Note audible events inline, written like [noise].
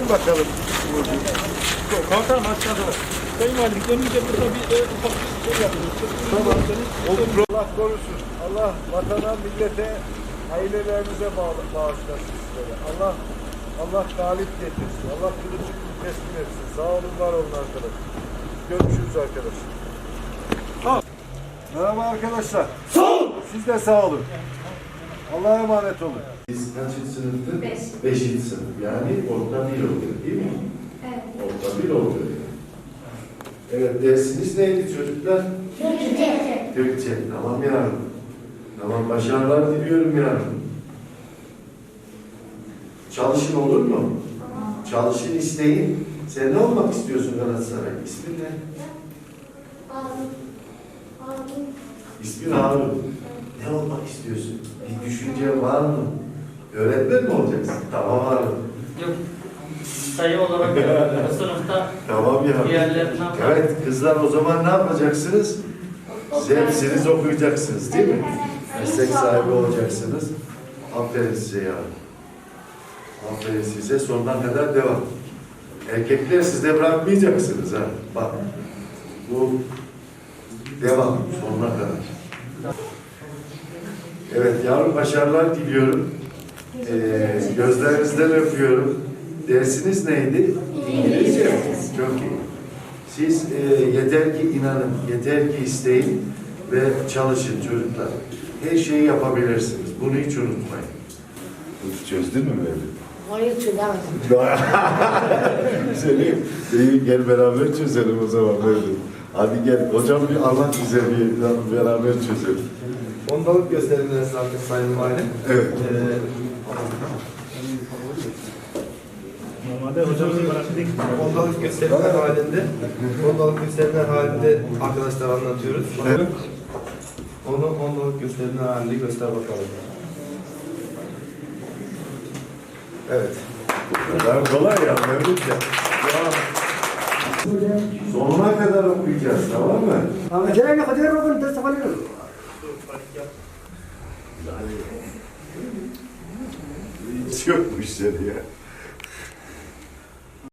Dön bakalım. Komutanım aşağıda. Sayın Valim önümüzde burada bir e, ufak bir şey yapıyoruz. Tamam. Allah korusun. Allah vatana, millete, ailelerinize bağ- bağışlasın sizlere. Allah Allah galip getirsin. Allah kılıcı teslim etsin. Sağ olun, var olun arkadaşlar. Görüşürüz arkadaşlar. Merhaba arkadaşlar. Sağ olun. Siz de sağ olun. Allah'a emanet olun. Biz kaçıncı sınıftık? Beş. Beşinci sınıf. Yani orta bir oluyor değil mi? Evet. Orta bir oluyor. Evet dersiniz neydi çocuklar? Türkçe. Türkçe. Tamam yavrum. Tamam başarılar diliyorum yavrum. Çalışın olur mu? Çalışın isteyin. Sen ne olmak istiyorsun Galatasaray? İsmin ne? İsmin Harun. Ne olmak istiyorsun? Bir düşünce var mı? Öğretmen mi olacaksın? Tamam Harun. Yok. Sayı olarak e, sınıfta [laughs] Tamam ya. diğerlerinden Evet kızlar o zaman ne yapacaksınız? Siz hepsiniz okuyacaksınız değil mi? Meslek sahibi olacaksınız. Aferin size ya. Aferin size sonuna kadar devam. Erkekler siz de bırakmayacaksınız ha. Bak. Bu devam sonuna kadar. Evet yavrum başarılar diliyorum. Ee, gözlerinizden öpüyorum. Dersiniz neydi? İngilizce. Çok iyi. Siz e, yeter ki inanın, yeter ki isteyin ve çalışın çocuklar. Her şeyi yapabilirsiniz. Bunu hiç unutmayın. Çözdün mü Mevlüt? Hayır çözemedim. [laughs] Seni, iyi gel beraber çözelim o zaman Mevlüt. Hadi gel, hocam bir anlat bize bir beraber çözelim. Ondalık gösterimleri artık Sayın Valim. Evet. Ee, Normalde hocamızın bıraktığı ondalık gösterimler halinde, ondalık gösterimler halinde arkadaşlar anlatıyoruz. Evet. Onu ondalık gösterimler halinde göster bakalım. Evet. Ben kolay ya, mevcut ya. Sonuna kadar okuyacağız, tamam mı? Ama gelene kadar okuyun, ders alıyorum. Hiç yok bu işleri ya.